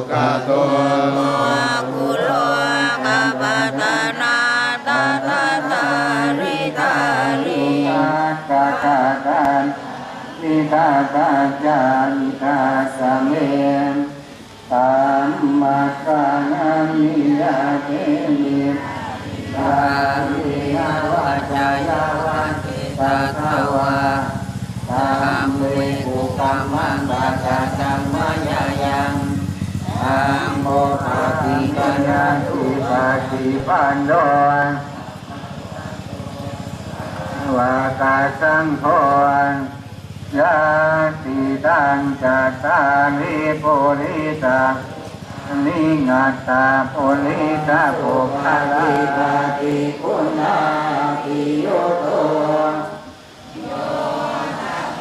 มปันโนสุขโตกุโลกาปตนาตาตาตาริตาริตากาตาตานิตาตาจานิตาสเมตามมาคานามิยาเทมิตามิยาวาจายาวาติตาทาวาตามเวกุกามาจาจังมายายังอังโมปาติกัญญาตุปา ปันโนวากาสังโฆยาติตังจัตตานิปุริตานิงัตาปุริตาภุคลาตาติคุณาติโยโต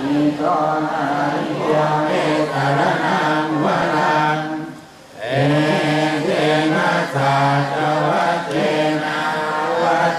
อิโตนาริยาเมตรนังวรังเอเทนะสัจวัตเจ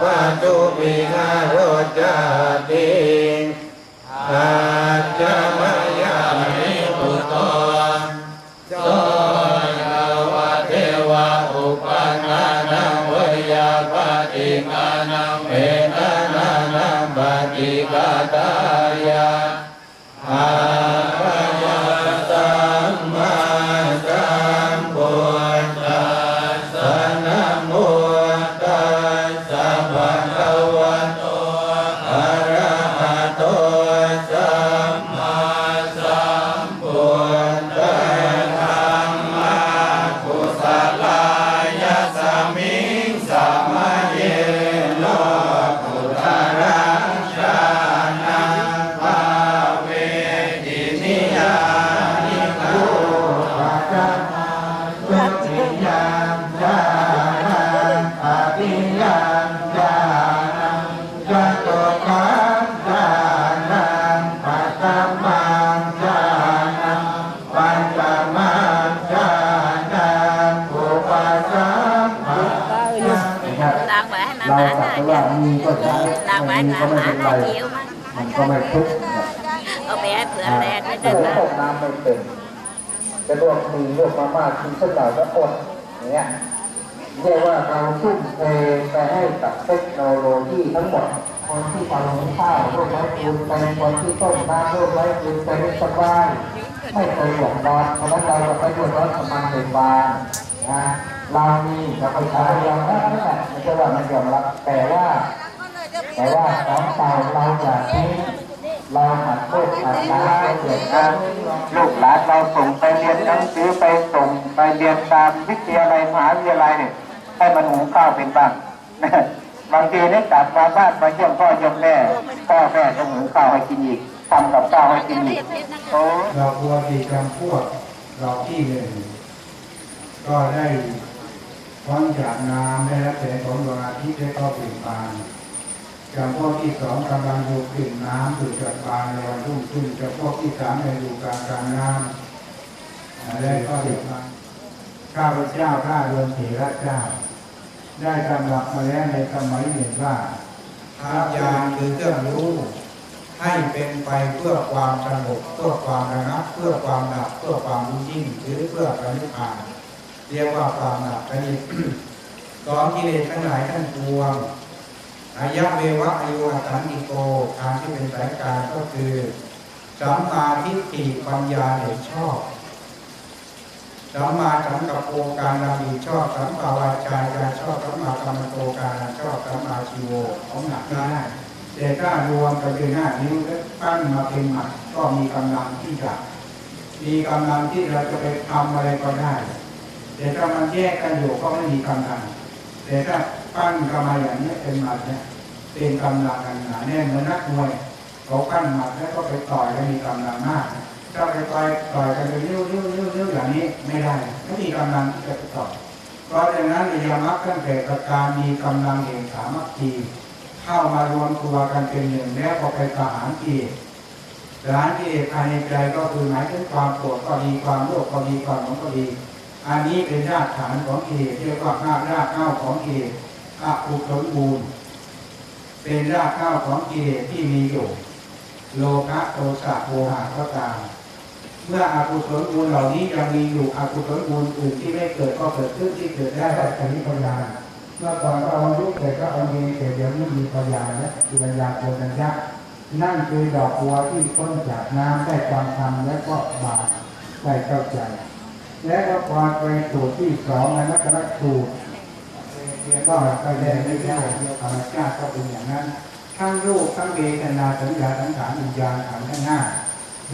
ปะตุปิหารจติอาจจมยามิปุตโตโสยาวะเทวะอุปนานังเวยาปฏิมานังเมตานานังปฏิกาตา ม่มีหมาก็หไม่มาเป็นไรหน้าเขียวมันมันก็ไม่ทุกข์นะเอาไปให้เผื่อแดดไม่โอ้ได้โหนะตกน้ำไม่เป็นจะลวกมีลวกมาม่ากินสักหน่อยก็อดอย่างเงี้ยเรียกว่าเราทุ่มเทไปให้กับเทคโนโลยีทั้งหมดคนที่ทำข้าวโรคไร้คุณเป็นคนที่ต้มน้ำโรคไร้คุณเป็นสบายไม่เคยหลงร้อนเพราะฉะนั้นเราจะไปเดือดร้อนกับมันเป็นบางนะเรามีเราไปใช้ยอมรับนั่นแหละไม่ใช่ว่ามันยอมรับแต่ว่า แต่ว่าของเก่าเราอย่าทิ้งเราหัดลูกหัดหลานเราเด็กนะลูกหลานเราส่งไปเรียนหนังสือไปส่งไปเรียนตามวิทยาลัยมหาวิทยาลัยเนี่ยให้มันหุงข้าวเป็นบ้างบางทีเนี่ยกลับมาบ้านมาเยี่ยมพ่อเยี่ยมแม่พ่อแม่จะหุงข้าวให้กินอีกทำกับข้าวให้กินอีกโอ้ดอกบัวสีจำพวกดอกที่หนึ่งก็ได้พ้นจากน้ำได้รับแสงของดวงอาทิตย์ได้เข้าเปลี่ยนบาน จำพวกที่สองกำลังดูกลิ่นน้ำดูดจากบานในวันรุ่งขึ้นจำพวกที่สามในดูกลางกลางน้ำและก็เด็กมาข้าพเจ้าข้าเรือนเถระเจ้า ได้กำลับมาแล้วในสมัยหนึ่งว่าทายานคือเครื่องรู้ ให้เป็นไปเพื่อความสงบเพื่อความระงับเพื่อความดับเพื่อความรู้ยิ่งหรือเพื่อปณิพานเรียกว่าความดับปณิสองกิเลสทั้งหลายทั้งปวง อายะเววะอายุอันติโกทางที่เป็นสายกลารก็คือสัมมาทิฏฐิปัญญาเห็นชอบสัมมาสังกัปโปการนำดีชอบสัมมาวาจากาชอบสัมมากรรมโตการชอบสัมมาชีโวของหนักได้แต่ถ้ารวมกันเป็นห้านิ้วแล้วตั้งมาเป็นหมัดก็มีกำลังที่จะมีกำลังที่เราจะไปทำอะไรก็ได้ แต่ถ้ามันแยกกันอยู่ก็ไม่มีกำลังแต่ถ้าปั้นกันมาอย่างนี้เป็นหมัดเนี่ย เป็นกำลังกันหนาแน่นเหมือนนักมวยเขาปั้นหมัดแล้วก็ไปต่อยแล้วมีกำลังมากถ้าไปต่อยต่อยกันไปเร็วเร็วเร็วเร็วอย่างนี้ไม่ได้ไม่มีกำลังที่จะต่อยเพราะฉะนั้นอริยมรรคตั้งแต่ประการมีกำลังแห่งสามัคคีเข้ามารวมตัวกันเป็นหนึ่งแล้วก็ไปประหารเลสประหารเลสภายในใจก็คือหมายถึงความโกรธก็ดีความโลภก็ดีความหลงก็ดี อันนี้เป็นรากฐานของกิเลสเรียกว่าห้ารากเง้าของกิเลสอกุศลมูล เป็นรากเง้าของกิเลสที่มีอยู่ โลภะโทสะโมหะก็ตาม เมื่ออากุศลมูลเหล่านี้ยังมีอยู่อากุศลมูลอื่นที่ไม่เกิดก็เกิดขึ้นที่เกิดได้ก็จะมีปัญญาเมื่อก่อนเอายุคแต่ก็เอาเองแต่เดี๋ยวนี้มีปัญญาแล้วคือปัญญาโกนัญญะนั่นคือดอกบัวที่พ้นจากน้ำได้ความธรรมและก็บาตได้เข้าใจ และก็พอไปสูตรที่สองในนักรักสูตร ก็แสดงไม่ได้ธรรมชาติก็เป็นอย่างนั้น ทั้งรูปทั้งเวทนาสัญญาสังขารวิญญาณขันธ์ทั้งห้า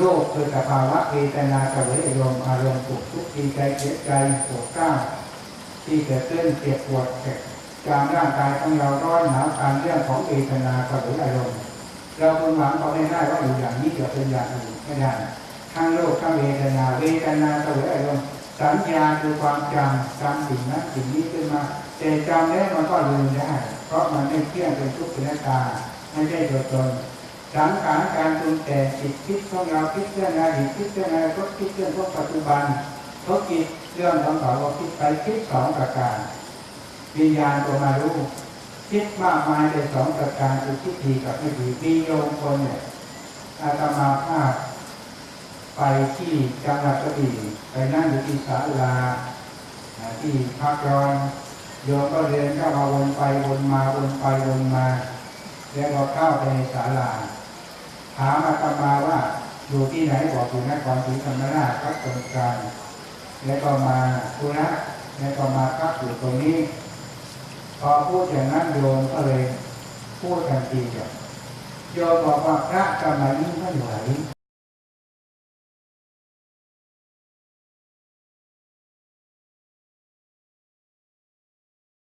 รูปคือสภาวะเวทนากับเวทอารมณ์อารมณ์สุขทุกข์ดีใจเสียใจปวดกล้าวที่เกิดขึ้นเจ็บปวดเจ็บกางร่างกายของเราร้อนหนาวตามเรื่องของเวทนากับเวทอารมณ์เราคงหวังเขาไม่ได้ว่าอยู่อย่างนี้จะเป็นอย่างอื่นไม่ได้ทั้งโลกทั้งเวทนาเวทนากับเวทอารมณ์สัญญาคือความจำจำสิ่งนั้นสิ่งนี้ขึ้นมา แต่จำแล้วมันก็ลืมได้ เพราะมันไม่เที่ยงเป็นทุกข์เป็นตาไม่ใช่ตัวตนสังขารการปรุงแต่งจิตคิดของเราคิดเรื่องอดีตคิดเรื่องอนาคตคิดเรื่องพวกปัจจุบันเขาคิดเรื่องของเขาว่าคิดไปคิดสองประการวิญญาณตัวมารู้คิดมากมายในสองประการคือคิดดีกับไม่ดีมีโยมคนเนี่ยอาตมาภาพไปที่จังหวัดกระบี่ไปนั่งอยู่ที่ศาลาอ่าที่พักร้อน โยมก็เดินเข้ามาวนไปวนมาวนไปวนมาแล้วก็เข้าไปในศาลาถามอาตมาว่าอยู่ที่ไหนบอกอยู่นครศรีธรรมราชครับตรงกลางแล้วก็มาธุระแล้วก็มาพักอยู่ตรงนี้ พอพูดอย่างนั้นโยมก็เลยพูดทันทีเดียวโยมบอกว่าพระสมัยนี้ไม่ไหว